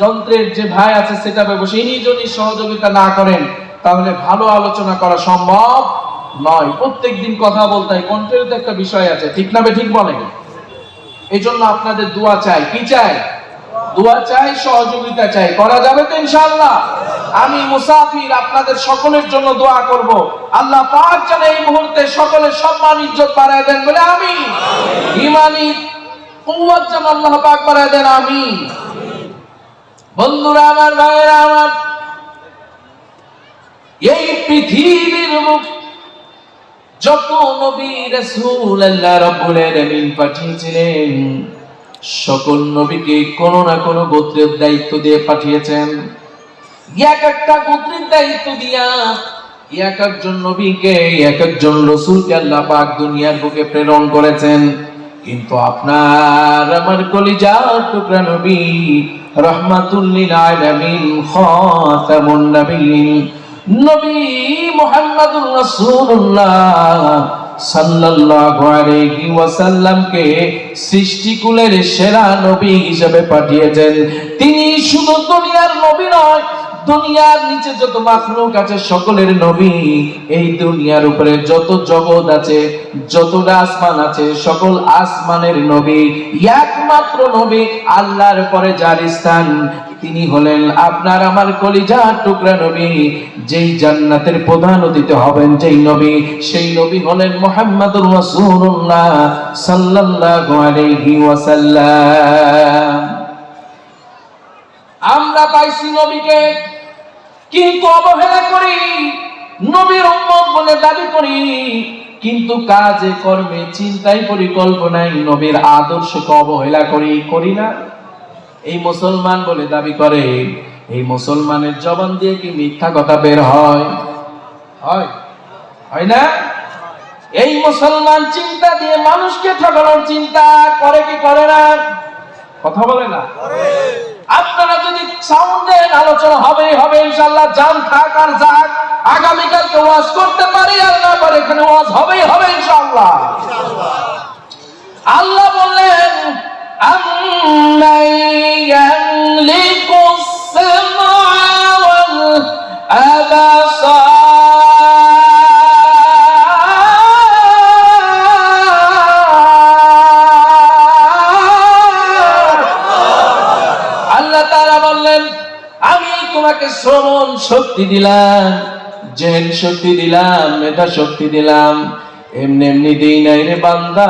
যন্ত্রের যে ভাই আছে সেটা বসে ইনি যদি সহযোগিতা না করেন, তাহলে ভালো আলোচনা করা সম্ভব নয়। প্রত্যেক দিন কথা বলতে হয়। কণ্ঠের তো একটা বিষয় আছে। ঠিক না ঠিক বলেন এই জন্য আপনাদের দোয়া চাই। কি চাই? দোয়া চাই, সহযোগিতা চাই। করা যাবে তো ইনশাআল্লাহ। আমি মুসাফির, আপনাদের সকলের জন্য দোয়া করব। আল্লাহ পাক যেন এই মুহূর্তে সকলের সম্মান, ইজ্জত বাড়ায় দেন বলে আমি। ইমানি কুওয়াত যেন আল্লাহ পাক বাড়ায় দেন, আমি। বন্ধুরা আমার, ভাইয়েরা আমার, এই পৃথিবীর যত নবী রাসূল আল্লাহ রাব্বুল আলামিন পাঠিয়েছিলেন, সকল নবীকে কোনো না কোনো গোত্রের দায়িত্ব দিয়ে পাঠিয়েছেন। এক একটা গোত্রের দায়িত্ব দিয়া এক একজন নবীকে, এক একজন রসুলকে আল্লাহ পাক দুনিয়ার বুকে প্রেরণ করেছেন। কিন্তু আপনার আমার কলিজার টুকরা নবী রহমাতুল্লিল আলামিন, খাতামুন নবী মুহাম্মদুর রাসূলুল্লাহ সাল্লাল্লাহু আলাইহি সৃষ্টিকুলের সেরা নবী হিসেবে পাঠিয়েছেন। তিনি শুধু দুনিয়ার নবী নয় দুনিয়ার নিচে যত মাখলুক আছে সকলের নবী, এই দুনিয়ার উপরে যত জগৎ আছে যতটা আসমান আছে, সকল আসমানের নবী, একমাত্র নবী, আল্লাহর পরে যার স্থান, তিনি হলেন আপনার আমার কলিজার টুকরা নবী, যেই জান্নাতের প্রধান অতিথি হবেন যেই নবী, সেই নবী হলেন মোহাম্মদুর রাসূলুল্লাহ সাল্লাল্লাহু আলাইহি ওয়াসাল্লাম। আমরা পাইছি নবীকে কিন্তু অবহেলা করি নবীর উম্মত বলে দাবি করি কিন্তু কাজে কর্মে চিন্তায় পরিকল্পনায় নবীর আদর্শকে অবহেলা করি করি না। এই মুসলমান বলে দাবি করে এই মুসলমানের জবান দিয়ে কি মিথ্যা কথা বের হয়? হয়। হয় না? এই মুসলমান চিন্তা দিয়ে মানুষকে ঠকানোর চিন্তা করে কি করে না? কথা বলে না? আপনারা যদি আলোচনা ইনশাল্লাহ জান থাক আর যাক, আগামীকালকে ওয়াজ করতে পারি আর না পারি, এখানে ওয়াজ হবেই হবে ইনশাল্লাহ আল্লাহ বললেন আল্লাহ তারা বললেন, আমি তোমাকে শ্রবণ শক্তি দিলাম জেন শক্তি দিলাম, মেধা শক্তি দিলাম, এমনি এমনি দিই নাই রে বান্দা।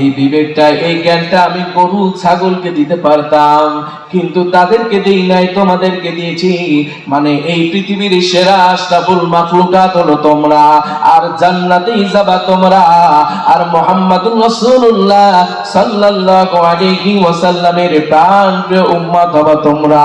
এই বিবেকটা এই জ্ঞানটা আমি গরু ছাগলকে দিতে পারতাম, কিন্তু তাদেরকে দিই নাই, তোমাদেরকে দিয়েছি। মানে এই পৃথিবীর সেরা আশরাফুল মাখলুকাত হলো তোমরা, আর জান্নাতেই যাবা তোমরা। আর মুহাম্মাদুর রাসূলুল্লাহ সাল্লাল্লাহু আলাইহি ওয়াসাল্লামের প্রাণ উম্মত হবা তোমরা।